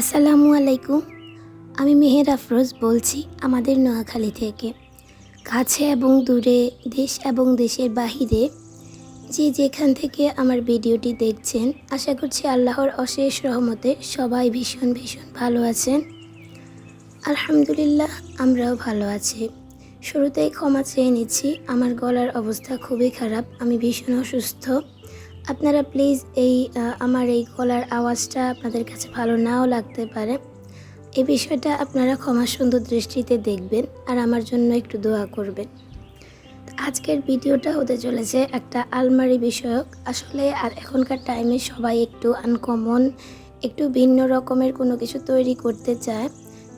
আসসালামু আলাইকুম। আমি মেহের আফরোজ বলছি আমাদের নোয়াখালী থেকে। কাছে এবং দূরে দেশ এবং দেশের বাহিরে যে যেখান থেকে আমার ভিডিওটি দেখছেন, আশা করছি আল্লাহর অশেষ রহমতে সবাই ভীষণ ভীষণ ভালো আছেন। আলহামদুলিল্লাহ, আমরাও ভালো আছি। শুরুতেই ক্ষমা চেয়ে নিচ্ছি, আমার গলার অবস্থা খুবই খারাপ, আমি ভীষণ অসুস্থ। আপনারা প্লিজ এই আমার এই গলার আওয়াজটা আপনাদের কাছে ভালো নাও লাগতে পারে। এই বিষয়টা আপনারা ক্ষমা সুন্দর দৃষ্টিতে দেখবেন আর আমার জন্য একটু দোয়া করবেন। আজকের ভিডিওটা হতে চলেছে একটা আলমারি বিষয়ক। আসলে আর এখনকার টাইমে সবাই একটু আনকমন একটু ভিন্ন রকমের কোনো কিছু তৈরি করতে চায়।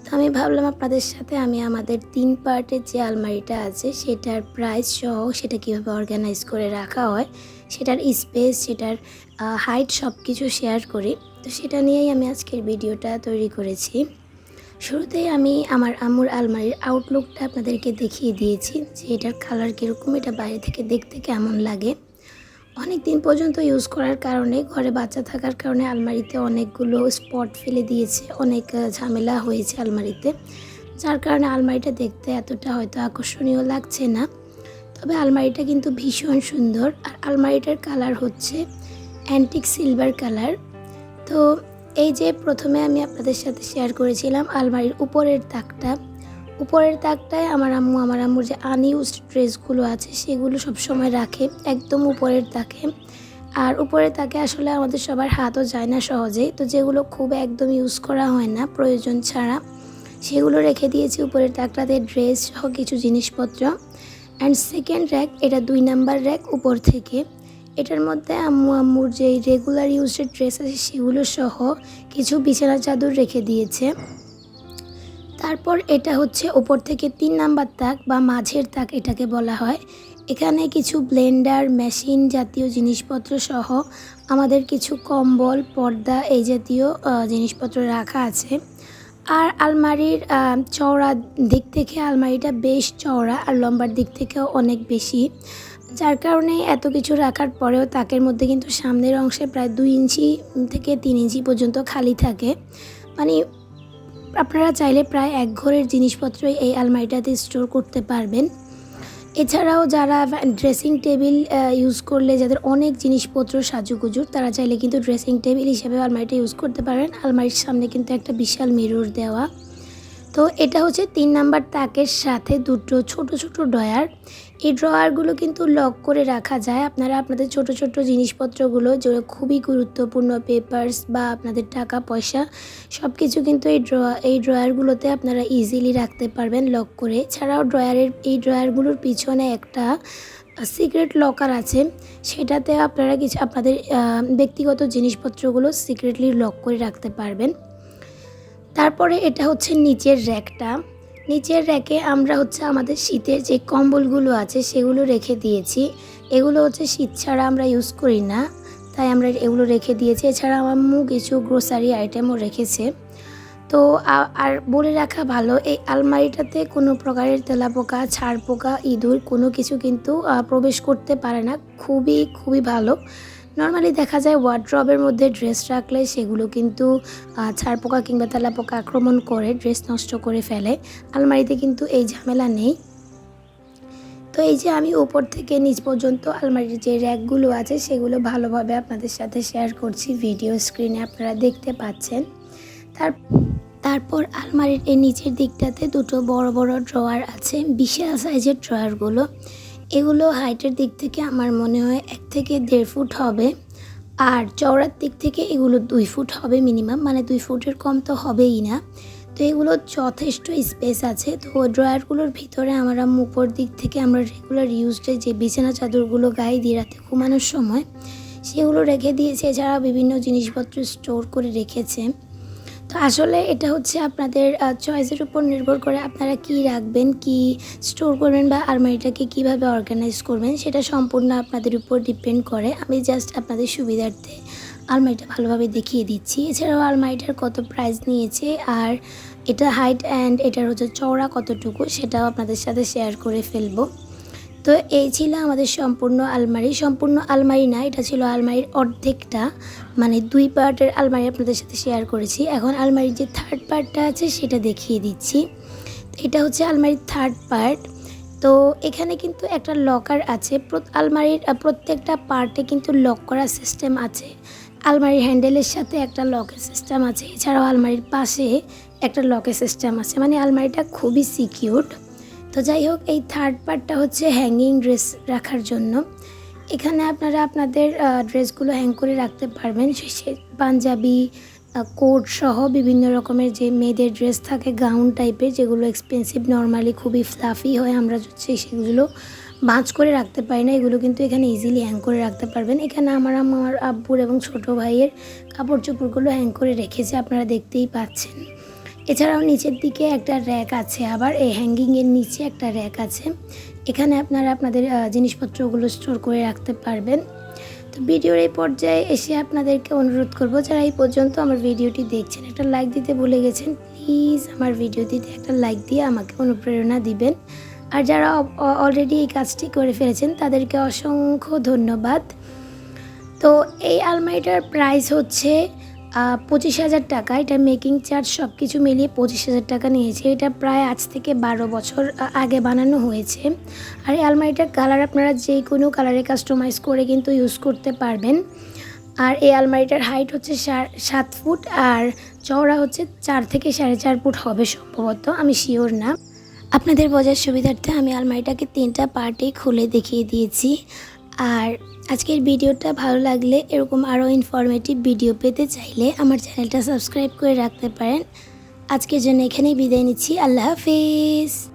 তো আমি ভাবলাম আপনাদের সাথে আমি আমাদের তিন পার্টের যে আলমারিটা আছে, সেটার প্রাইস সহ সেটা কীভাবে অর্গানাইজ করে রাখা হয় সেটার স্পেস, সেটার হাইট সব কিছু শেয়ার করি। তো সেটা নিয়েই আমি আজকের ভিডিওটা তৈরি করেছি। শুরুতেই আমি আমার আম্মুর আলমারির আউটলুকটা আপনাদেরকে দেখিয়ে দিয়েছি যে এটার কালার কীরকম, এটা বাইরে থেকে দেখতে কেমন লাগে। অনেক দিন পর্যন্ত ইউজ করার কারণে, ঘরে বাচ্চা থাকার কারণে আলমারিতে অনেকগুলো স্পট ফেলে দিয়েছে, অনেক ঝামেলা হয়েছে আলমারিতে। যার কারণে আলমারিটা দেখতে এতটা হয়তো আকর্ষণীয় লাগছে না। তবে আলমারিটা কিন্তু ভীষণ সুন্দর আর আলমারিটার কালার হচ্ছে অ্যান্টিক সিলভার কালার তো এই যে প্রথমে আমি আপনাদের সাথে শেয়ার করেছিলাম আলমারির উপরের তাকটা। উপরের তাকটায় আমার আম্মু, আমার আম্মুর যে আনইউজড ড্রেসগুলো আছে সেগুলো সব সময় রাখে একদম উপরের তাকে। আর উপরের তাকে আসলে আমাদের সবার হাতও যায় না সহজেই তো যেগুলো খুব একদম ইউজ করা হয় না, প্রয়োজন ছাড়া, সেগুলো রেখে দিয়েছি উপরের তাকটাতে ড্রেস সহ কিছু জিনিসপত্র। অ্যান্ড সেকেন্ড র্যাক এটা দুই নাম্বার র্যাক উপর থেকে। এটার মধ্যে আম্মু আম্মুর যে রেগুলার ইউজের ড্রেস আছে সেগুলো সহ কিছু বিছানা চাদর রেখে দিয়েছে। তারপর এটা হচ্ছে ওপর থেকে তিন নাম্বার তাক বা মাঝের তাক এটাকে বলা হয়। এখানে কিছু ব্লেন্ডার মেশিন জাতীয় জিনিসপত্র সহ আমাদের কিছু কম্বল, পর্দা এই জাতীয় জিনিসপত্র রাখা আছে। আর আলমারির চওড়া দিক থেকে আলমারিটা বেশ চওড়া আর লম্বার দিক থেকেও অনেক বেশি। যার কারণে এত কিছু রাখার পরেও তাকের মধ্যে কিন্তু সামনের অংশে প্রায় দুই ইঞ্চি থেকে তিন ইঞ্চি পর্যন্ত খালি থাকে। মানে আপনারা চাইলে প্রায় এক ঘরের জিনিসপত্রই এই আলমারিটাতে স্টোর করতে পারবেন। এছাড়াও যারা ড্রেসিং টেবিল ইউজ করলে যাদের অনেক জিনিসপত্র সাজুগুজুর, তারা চাইলে কিন্তু ড্রেসিং টেবিল হিসেবে আলমারিটা ইউজ করতে পারেন। আলমারির সামনে কিন্তু একটা বিশাল মিরর দেওয়া। তো এটা হচ্ছে তিন নাম্বার তাকের সাথে দুটো ছোট ছোট ড্রয়ার। এই ড্রয়ারগুলো কিন্তু লক করে রাখা যায়। আপনারা আপনাদের ছোট ছোট জিনিসপত্রগুলো, যেগুলো খুবই গুরুত্বপূর্ণ পেপার্স বা আপনাদের টাকা, পয়সা সব কিছু কিন্তু এই ড্রয়ার এই ড্রয়ারগুলোতে আপনারা ইজিলি রাখতে পারবেন লক করে। ছাড়াও ড্রয়ারের, এই ড্রয়ারগুলোর পিছনে একটা সিক্রেট লকার আছে। সেটাতে আপনারা কিছু, আপনাদের ব্যক্তিগত জিনিসপত্রগুলো সিক্রেটলি লক করে রাখতে পারবেন। তারপরে এটা হচ্ছে নিচের র্যাকটা। নিচের র্যাকে আমরা হচ্ছে আমাদের শীতের যে কম্বলগুলো আছে সেগুলো রেখে দিয়েছি। এগুলো হচ্ছে শীত ছাড়া আমরা ইউজ করি না। তাই আমরা এগুলো রেখে দিয়েছি। এছাড়া আমার আম্মু কিছু গ্রোসারি আইটেমও রেখেছে। তো আর বলে রাখা ভালো, এই আলমারিটাতে কোনো প্রকারের তেলাপোকা ছাড় পোকা ইঁদুর কোনো কিছু কিন্তু প্রবেশ করতে পারে না। খুবই খুবই ভালো। নর্মালি দেখা যায় ওয়ার্ড্রবের মধ্যে ড্রেস রাখলে সেগুলো কিন্তু আহ, ছাড় পোকা কিংবা তেলা পোকা আক্রমণ করে ড্রেস নষ্ট করে ফেলে। আলমারিতে কিন্তু এই ঝামেলা নেই। তো এই যে আমি উপর থেকে নিচ পর্যন্ত আলমারির যে র্যাকগুলো আছে সেগুলো ভালোভাবে আপনাদের সাথে শেয়ার করছি ভিডিও স্ক্রিনে আপনারা দেখতে পাচ্ছেন। তার তারপর আলমারির এই নিচের দিকটাতে দুটো বড় বড় ড্রয়ার আছে বিশাল সাইজের ড্রয়ারগুলো এগুলো হাইটের দিক থেকে আমার মনে হয় এক থেকে দেড় ফুট হবে। আর চওড়ার দিক থেকে এগুলো দুই ফুট হবে মিনিমাম মানে দুই ফুটের কম তো হবেই না। তো এগুলো যথেষ্ট স্পেস আছে। তো ড্রয়ারগুলোর ভিতরে আমরা উপর দিক থেকে আমরা রেগুলার ইউজডে যে বিছানা চাদরগুলো গায়ে দিয়ে রাতে ঘুমানোর সময়, সেগুলো রেখে দিয়েছে। এছাড়া বিভিন্ন জিনিসপত্র স্টোর করে রেখেছে। তো আসলে এটা হচ্ছে আপনাদের চয়েসের উপর নির্ভর করে আপনারা কি রাখবেন, কি স্টোর করবেন বা আলমারিটাকে কীভাবে অর্গানাইজ করবেন, সেটা সম্পূর্ণ আপনাদের উপর ডিপেন্ড করে। আমি জাস্ট আপনাদের সুবিধার্থে আলমারিটা ভালোভাবে দেখিয়ে দিচ্ছি। এছাড়াও আলমারিটার কত প্রাইস নিয়েছে আর এটা হাইট অ্যান্ড এটার হচ্ছে চওড়া কতটুকু, সেটাও আপনাদের সাথে শেয়ার করে ফেলব। তো এই ছিল আমাদের সম্পূর্ণ আলমারি। সম্পূর্ণ আলমারি না, এটা ছিল আলমারির অর্ধেকটা। মানে দুই পার্টের আলমারি আপনাদের সাথে শেয়ার করেছি। এখন আলমারির যে থার্ড পার্টটা আছে, সেটা দেখিয়ে দিচ্ছি। এটা হচ্ছে আলমারির থার্ড পার্ট তো এখানে কিন্তু একটা লকার আছে। আলমারির প্রত্যেকটা পার্টে কিন্তু লক করার সিস্টেম আছে। আলমারির হ্যান্ডেলের সাথে একটা লকের সিস্টেম আছে। এছাড়াও আলমারির পাশে একটা লকের সিস্টেম আছে। মানে আলমারিটা খুবই সিকিউরড তো যাই হোক, এই থার্ড পার্টটা হচ্ছে হ্যাঙ্গিং ড্রেস রাখার জন্য। এখানে আপনারা আপনাদের ড্রেসগুলো হ্যাং করে রাখতে পারবেন। সে- পাঞ্জাবি কোট সহ বিভিন্ন রকমের যে মেয়েদের ড্রেস থাকে গাউন টাইপের যেগুলো এক্সপেন্সিভ নর্মালি খুবই ফ্লাফি হয়, আমরা হচ্ছে সেগুলো বাঁচ করে রাখতে পারি না। এগুলো কিন্তু এখানে ইজিলি হ্যাং করে রাখতে পারবেন। এখানে আমার আমার আব্বুর এবং ছোট ভাইয়ের কাপড় চোপড়গুলো হ্যাং করে রেখেছে, আপনারা দেখতেই পাচ্ছেন। এছাড়াও নিচের দিকে একটা র্যাক আছে, আবার এই হ্যাঙ্গিংয়ের নিচে একটা র্যাক আছে। এখানে আপনারা আপনাদের জিনিসপত্রগুলো স্টোর করে রাখতে পারবেন। তো ভিডিওর এই পর্যায়ে এসে আপনাদেরকে অনুরোধ করব, যারা এই পর্যন্ত আমার ভিডিওটি দেখছেন, একটা লাইক দিতে ভুলে গেছেন প্লিজ আমার ভিডিওটিতে একটা লাইক দিয়ে আমাকে অনুপ্রেরণা দিবেন। আর যারা অলরেডি এই কাজটি করে ফেলেছেন, তাদেরকে অসংখ্য ধন্যবাদ। তো এই আলমারিটার প্রাইস হচ্ছে পঁচিশ হাজার টাকা। এটা মেকিং চার্জ সব কিছু মিলিয়ে পঁচিশ হাজার টাকা নিয়েছে। এটা প্রায় আজ থেকে বারো বছর আগে বানানো হয়েছে। আর এই আলমারিটার কালার আপনারা যে কোনো কালারে কাস্টমাইজ করে কিন্তু ইউজ করতে পারবেন। আর এই আলমারিটার হাইট হচ্ছে সাত ফুট আর চওড়া হচ্ছে চার থেকে সাড়ে চার ফুট হবে সম্ভবত, আমি শিওর না। আপনাদের বোঝার সুবিধার্থে আমি আলমারিটাকে তিনটা পার্টে খুলে দেখিয়ে দিয়েছি। আর আজকের ভিডিওটা ভালো লাগলে এরকম আরও ইনফরমেটিভ ভিডিও পেতে চাইলে আমার চ্যানেলটা সাবস্ক্রাইব করে রাখতে পারেন। আজকের জন্য এখানেই বিদায় নিচ্ছি। আল্লাহ হাফিজ।